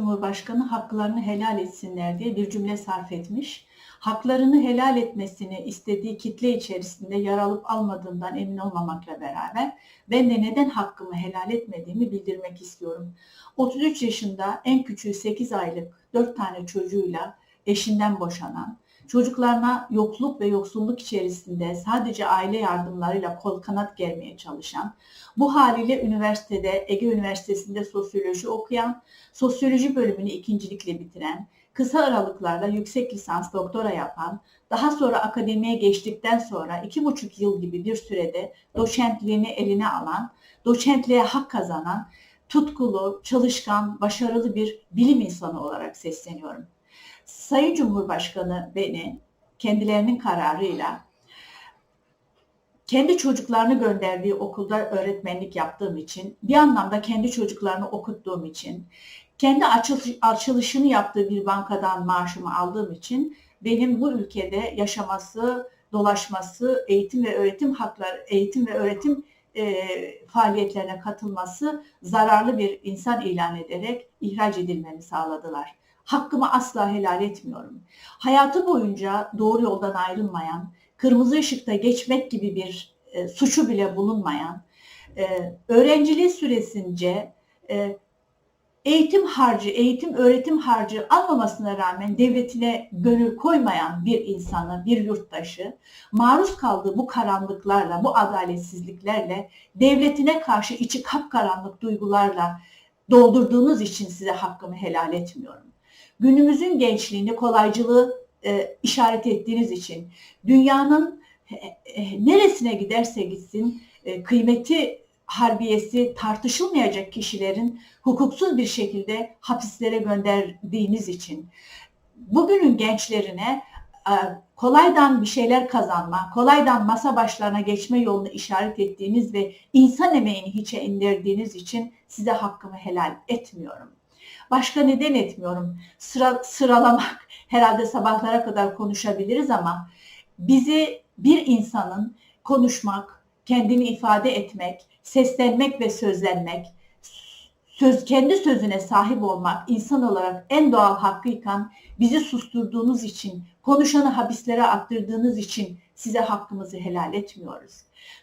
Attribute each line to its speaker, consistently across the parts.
Speaker 1: Cumhurbaşkanı haklarını helal etsinler diye bir cümle sarf etmiş. Haklarını helal etmesini istediği kitle içerisinde yer alıp almadığından emin olmamakla beraber ben de neden hakkımı helal etmediğimi bildirmek istiyorum. 33 yaşında en küçüğü 8 aylık 4 tane çocuğuyla eşinden boşanan, çocuklarına yokluk ve yoksulluk içerisinde sadece aile yardımlarıyla kol kanat germeye çalışan, bu haliyle üniversitede, Ege Üniversitesi'nde sosyoloji okuyan, sosyoloji bölümünü ikincilikle bitiren, kısa aralıklarla yüksek lisans doktora yapan, daha sonra akademiye geçtikten sonra iki buçuk yıl gibi bir sürede doçentliğini eline alan, doçentliğe hak kazanan, tutkulu, çalışkan, başarılı bir bilim insanı olarak sesleniyorum. Sayın Cumhurbaşkanı beni kendilerinin kararıyla kendi çocuklarını gönderdiği okulda öğretmenlik yaptığım için, bir anlamda kendi çocuklarını okuttuğum için, kendi açılış, açılışını yaptığı bir bankadan maaşımı aldığım için benim bu ülkede yaşaması, dolaşması, eğitim ve öğretim hakları, eğitim ve öğretim e, faaliyetlerine katılması zararlı bir insan ilan ederek ihraç edilmemi sağladılar. Hakkımı asla helal etmiyorum. Hayatı boyunca doğru yoldan ayrılmayan, kırmızı ışıkta geçmek gibi bir e, suçu bile bulunmayan, e, öğrenciliği süresince e, eğitim harcı, eğitim öğretim harcı almamasına rağmen devletine gönül koymayan bir insanı, bir yurttaşı maruz kaldığı bu karanlıklarla, bu adaletsizliklerle devletine karşı içi kapkaranlık duygularla doldurduğunuz için size hakkımı helal etmiyorum. Günümüzün gençliğini kolaycılığı e, işaret ettiğiniz için dünyanın e, e, neresine giderse gitsin e, kıymeti harbiyesi tartışılmayacak kişilerin hukuksuz bir şekilde hapislere gönderdiğiniz için bugünün gençlerine e, kolaydan bir şeyler kazanma, kolaydan masa başlarına geçme yolunu işaret ettiğiniz ve insan emeğini hiçe indirdiğiniz için size hakkımı helal etmiyorum. Başka neden etmiyorum? Sıra, sıralamak herhalde sabahlara kadar konuşabiliriz ama bizi bir insanın konuşmak, kendini ifade etmek, seslenmek ve sözlenmek, söz kendi sözüne sahip olmak insan olarak en doğal hakkıyken bizi susturduğunuz için, konuşanı hapislere attırdığınız için size hakkımızı helal etmiyoruz.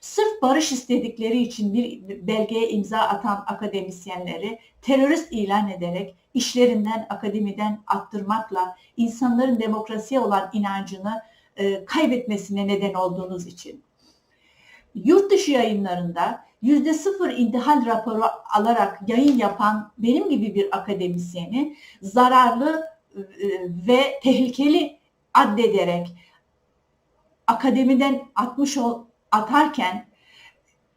Speaker 1: Sırf barış istedikleri için bir belgeye imza atan akademisyenleri terörist ilan ederek işlerinden, akademiden attırmakla insanların demokrasiye olan inancını e, kaybetmesine neden olduğunuz için. Yurt dışı yayınlarında yüzde sıfır intihal raporu alarak yayın yapan benim gibi bir akademisyeni zararlı e, ve tehlikeli addederek akademiden atmış ol, atarken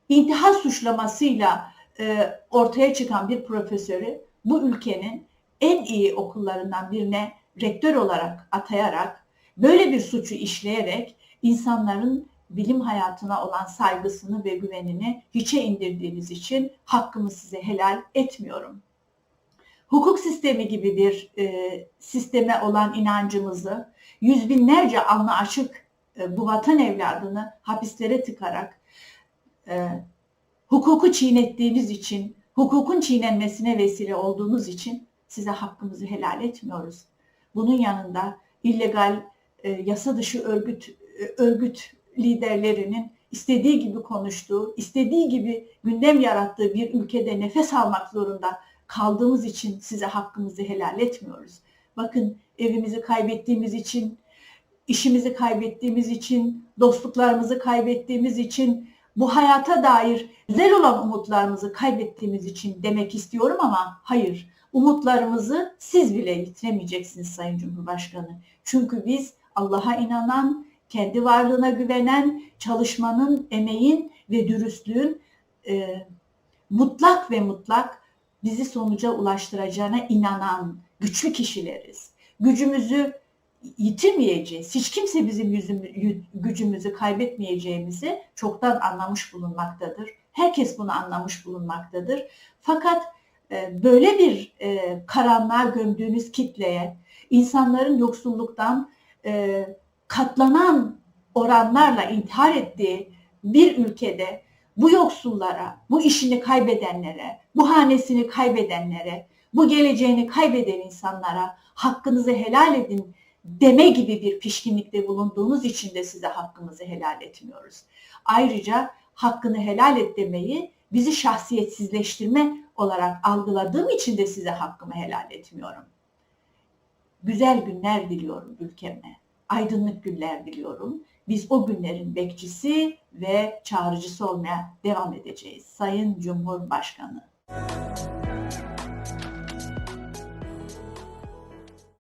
Speaker 1: intihal suçlamasıyla e, ortaya çıkan bir profesörü bu ülkenin en iyi okullarından birine rektör olarak atayarak böyle bir suçu işleyerek insanların bilim hayatına olan saygısını ve güvenini hiçe indirdiğiniz için hakkımı size helal etmiyorum. Hukuk sistemi gibi bir e, sisteme olan inancımızı yüz binlerce alnı açık e, bu vatan evladını hapislere tıkarak e, hukuku çiğnettiğiniz için, hukukun çiğnenmesine vesile olduğunuz için size hakkımızı helal etmiyoruz. Bunun yanında illegal e, yasa dışı örgüt e, örgüt liderlerinin istediği gibi konuştuğu, istediği gibi gündem yarattığı bir ülkede nefes almak zorunda kaldığımız için size hakkımızı helal etmiyoruz. Bakın evimizi kaybettiğimiz için, işimizi kaybettiğimiz için, dostluklarımızı kaybettiğimiz için, bu hayata dair güzel olan umutlarımızı kaybettiğimiz için demek istiyorum ama hayır. Umutlarımızı siz bile yitiremeyeceksiniz Sayın Cumhurbaşkanı. Çünkü biz Allah'a inanan, kendi varlığına güvenen, çalışmanın, emeğin ve dürüstlüğün e, mutlak ve mutlak bizi sonuca ulaştıracağına inanan güçlü kişileriz. Gücümüzü yitirmeyeceğiz. Hiç kimse bizim yüzümü, gücümüzü kaybetmeyeceğimizi çoktan anlamış bulunmaktadır. Herkes bunu anlamış bulunmaktadır. Fakat e, böyle bir e, karanlığa gömdüğünüz kitleye, insanların yoksulluktan e, katlanan oranlarla intihar ettiği bir ülkede bu yoksullara, bu işini kaybedenlere, bu hanesini kaybedenlere, bu geleceğini kaybeden insanlara hakkınızı helal edin deme gibi bir pişkinlikte bulunduğunuz için de size hakkımızı helal etmiyoruz. Ayrıca hakkını helal et demeyi bizi şahsiyetsizleştirme olarak algıladığım için de size hakkımı helal etmiyorum. Güzel günler diliyorum ülkeme. Aydınlık günler diliyorum. Biz o günlerin bekçisi ve çağrıcısı olmaya devam edeceğiz. Sayın Cumhurbaşkanı.